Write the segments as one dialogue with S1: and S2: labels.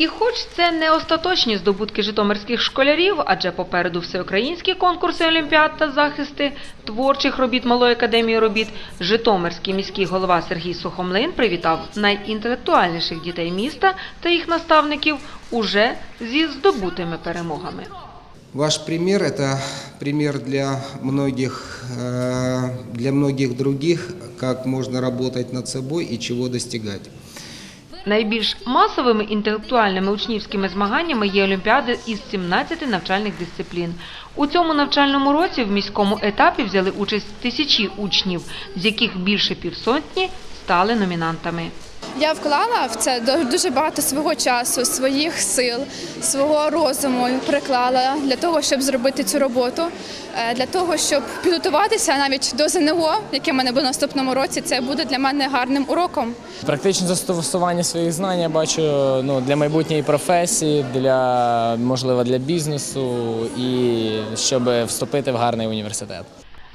S1: І хоч це не остаточні здобутки житомирських школярів, адже попереду всеукраїнські конкурси олімпіад та захисти творчих робіт Малої академії робіт, Житомирський міський голова Сергій Сухомлин привітав найінтелектуальніших дітей міста та їх наставників уже зі здобутими перемогами.
S2: Ваш пример – это пример для многих, э, для многих других, как можно работать над собой и чего достигать.
S1: Найбільш масовими інтелектуальними учнівськими змаганнями є олімпіади із 17 навчальних дисциплін. У цьому навчальному році в міському етапі взяли участь тисячі учнів, з яких більше півсотні стали номінантами.
S3: Я вклала в це дуже багато свого часу, своїх сил, свого розуму приклала для того, щоб зробити цю роботу, е, для того, щоб підготуватися навіть до ЗНО, яке в мене буде в наступному році. Це буде для мене гарним уроком.
S4: Практичне застосування своїх знань я бачу ну, для майбутньої професії, для можливо для бізнесу і щоб вступити в гарний університет.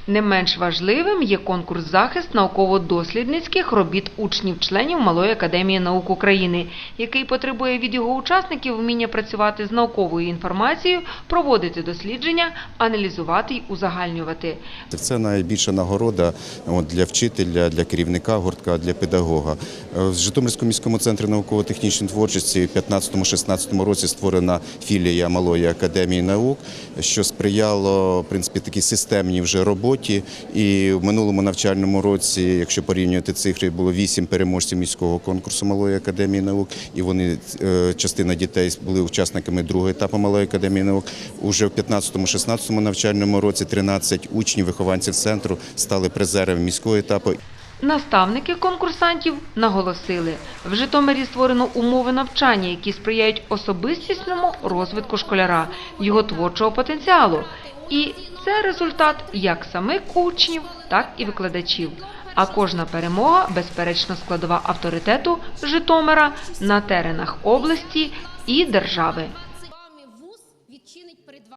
S1: Не менш важливим є конкурс захист науково-дослідницьких робіт учнів-членів Малої академії наук України, який потребує від його учасників вміння працювати з науковою інформацією, проводити дослідження, аналізувати й узагальнювати.
S5: Це найбільша нагорода для вчителя, для керівника гуртка, для педагога. Е, В Житомирському міському центрі науково-технічної творчості в 15-16 році створена філія Малої академії наук, що сприяло в принципі такій системній вже роботі. І в минулому навчальному році, якщо порівнювати цифри, було вісім переможців міського конкурсу Малої академії наук, і вони е, частина дітей були учасниками другого етапу Малої академії наук. Уже в 15-16 навчальному році 13 учнів, вихованців центру стали призерами міського етапу.
S1: Наставники конкурсантів наголосили, в Житомирі створено умови навчання, які сприяють особистісному розвитку школяра, його творчого потенціалу. І це результат як самих учнів, так і викладачів. А кожна перемога безперечно складова авторитету Житомира на теренах області і держави.